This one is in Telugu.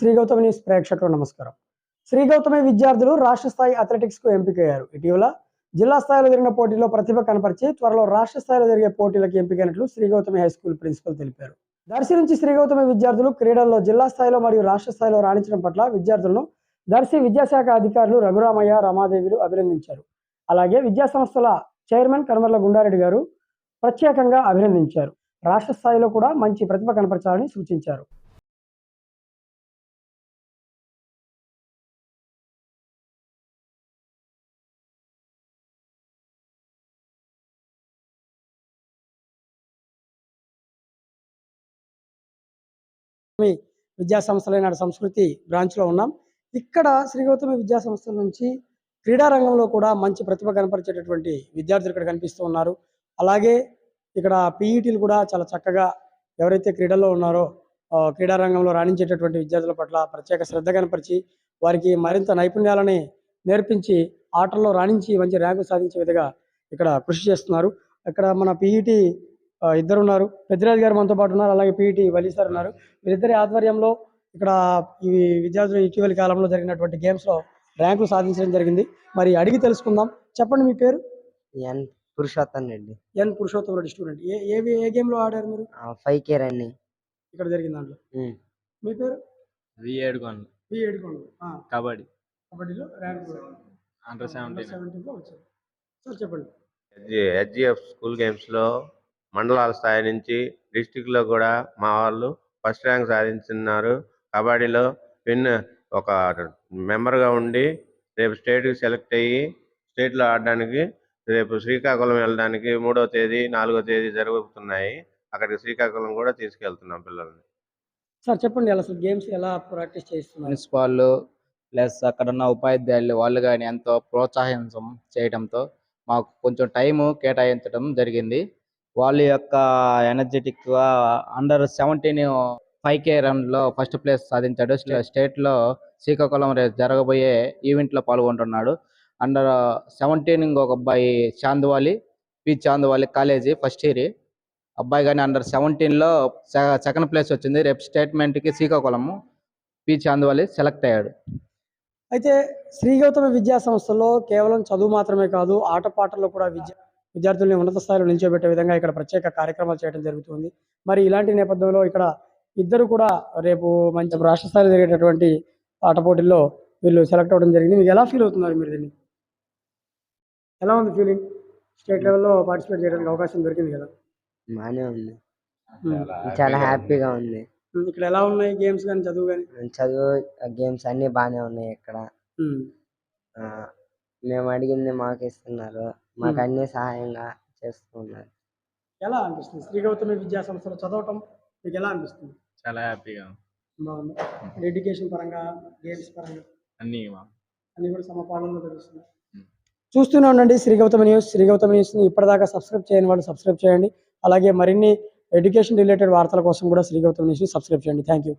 శ్రీ గౌతమి న్యూస్ ప్రేక్షకులు నమస్కారం. శ్రీ గౌతమి విద్యార్థులు రాష్ట్ర స్థాయి అథ్లెటిక్స్కు ఎంపికయ్యారు. ఇటీవల జిల్లా స్థాయిలో జరిగిన పోటీలో ప్రతిభ కనపరిచి త్వరలో రాష్ట్ర స్థాయిలో జరిగే పోటీలకు ఎంపికైనట్లు Sri Gautami high school principal తెలిపారు. దర్శి నుంచి శ్రీ గౌతమి విద్యార్థులు క్రీడల్లో జిల్లా స్థాయిలో మరియు రాష్ట్ర స్థాయిలో రాణించడం పట్ల విద్యార్థులను దర్శి విద్యాశాఖ అధికారులు రఘురామయ్య రమాదేవిలు అభినందించారు. అలాగే విద్యాసంస్థల చైర్మన్ కనుమర్ల గుండారెడ్డి గారు ప్రత్యేకంగా అభినందించారు. రాష్ట్ర స్థాయిలో కూడా మంచి ప్రతిభ కనపరచాలని సూచించారు. విద్యా సంస్థలైన సంస్కృతి బ్రాంచ్లో ఉన్నాం. ఇక్కడ శ్రీ గౌతమి విద్యా సంస్థల నుంచి క్రీడా రంగంలో కూడా మంచి ప్రతిభ కనపరిచేటటువంటి విద్యార్థులు ఇక్కడ కనిపిస్తూ ఉన్నారు. అలాగే ఇక్కడ పీఈటీలు కూడా చాలా చక్కగా ఎవరైతే క్రీడల్లో ఉన్నారో క్రీడారంగంలో క్రీడా రంగంలో రాణించేటటువంటి విద్యార్థుల పట్ల ప్రత్యేక శ్రద్ధ కనపరిచి వారికి మరింత నైపుణ్యాలని నేర్పించి ఆటల్లో రాణించి మంచి ర్యాంకు సాధించే విధంగా ఇక్కడ కృషి చేస్తున్నారు. ఇక్కడ మన పీఈటీ ఇద్దరు ఉన్నారు. పెద్దిరాజు గారు మనతో పాటు ఉన్నారు. అలాగే పీఈటీ వలి సార్ ఉన్నారు. వీరిద్దరి ఆధ్వర్యంలో ఇక్కడ ఈ విద్యార్థులు ఇటీవలి కాలంలో జరిగినటువంటి గేమ్స్లో ర్యాంకులు సాధించడం జరిగింది. మరి అడిగి తెలుసుకుందాం. చెప్పండి మీ పేరు? N Purushottam Reddy. N Purushottama Reddy student ఏ ఏ ఏ గేమ్లో ఆడారు మీరు? ఫైవ్ కే రన్నింగ్ ఇక్కడ జరిగిన దాంట్లో. మీ పేరు? వి ఏడుకోండి. పి ఏడుకోండి. ఆ, కబడ్డీ. కబడ్డీలో ర్యాంక్ అండర్ సెవెంటీన్ సెవెంటీన్లో వచ్చారు. సార్ చెప్పండి. హెచ్జిఎఫ్ స్కూల్ గేమ్స్లో మండలాల స్థాయి నుంచి డిస్టిక్లో కూడా మా వాళ్ళు ఫస్ట్ ర్యాంక్ సాధించున్నారు కబడ్డీలో విన్ ఒక మెంబర్గా ఉండి రేపు స్టేట్కి సెలెక్ట్ అయ్యి స్టేట్లో ఆడడానికి రేపు శ్రీకాకుళం వెళ్ళడానికి మూడో తేదీ నాలుగో తేదీ జరుగుతున్నాయి. అక్కడికి శ్రీకాకుళం కూడా తీసుకెళ్తున్నాం పిల్లల్ని. సార్ చెప్పండి అసలు గేమ్స్ ఎలా ప్రాక్టీస్ చేస్తున్నారు? ప్రిన్సిపాల్ ప్లస్ అక్కడ ఉన్న ఉపాధ్యాయులు వాళ్ళు కానీ ఎంతో ప్రోత్సాహించం చేయడంతో మాకు కొంచెం టైము కేటాయించడం జరిగింది. వాళ్ళ యొక్క ఎనర్జెటిక్గా అండర్ సెవెంటీన్ ఫైవ్ కే రన్లో ఫస్ట్ ప్లేస్ సాధించాడు. స్టే- స్టేట్లో శ్రీకాకుళం రేపు జరగబోయే ఈవెంట్లో పాల్గొంటున్నాడు. అండర్ సెవెంటీన్ ఇంకొక అబ్బాయి Chandavali P Chandavali college first year అబ్బాయి కానీ అండర్ సెవెంటీన్లో సెకండ్ ప్లేస్ వచ్చింది. రేపు స్టేట్మెంట్కి శ్రీకాకుళము పి చాందవాలి సెలెక్ట్ అయ్యాడు. అయితే శ్రీ గౌతమ విద్యా సంస్థలో కేవలం చదువు మాత్రమే కాదు ఆటపాటల్లో కూడా విద్య విద్యార్థుల్ని ఉన్నత స్థాయిలో నిల్చోబెట్టే విధంగా ఇక్కడ ప్రత్యేక కార్యక్రమాలు చేయడం జరుగుతుంది. మరి ఇలాంటి నేపథ్యంలో ఇక్కడ ఇద్దరు కూడా రేపు మంచి రాష్ట్ర స్థాయిలో జరిగేటటువంటి ఆట పోటీల్లో వీళ్ళు సెలెక్ట్ అవ్వడం జరిగింది. మీకు ఎలా ఫీల్ అవుతున్నారు మీరు దీన్ని? ఎలా ఉంది ఫీలింగ్? స్టేట్ లెవెల్లో పార్టిసిపేట్ చేయడానికి అవకాశం దొరికింది కదా. బాగానే ఉంది. చాలా హ్యాపీగా ఉంది. ఇక్కడ ఎలా ఉన్నాయి గేమ్స్ కానీ చదువు కానీ? చదువు గేమ్స్ అన్ని బాగానే ఉన్నాయి ఇక్కడ. ఆ, మేము అడిగింది మాకు ఇస్తున్నారు మాకు. అన్ని సహాయంగా చేస్తున్నారు. ఎలా అనిపిస్తుంది? శ్రీ గౌతమి విద్యా సంస్థలో చదవటం మీకు ఎలా అనిపిస్తుంది? చాలా హ్యాపీగా బాగుంది. ఎడ్యుకేషన్ పరంగా గేమ్స్ పరంగా? అన్ని అన్ని కూడా సమపాలనలో Hmm. చూస్తూనే ఉండండి శ్రీ గౌతమి న్యూస్. శ్రీ గౌతమి న్యూస్ని ఇప్పటిదాకా సబ్స్క్రైబ్ చేయని వాళ్ళు సబ్స్క్రైబ్ చేయండి. అలాగే మరిన్ని ఎడ్యుకేషన్ రిలేటెడ్ వార్తల కోసం కూడా శ్రీ గౌతమి న్యూస్ని సబ్స్క్రైబ్ చేయండి. Thank you.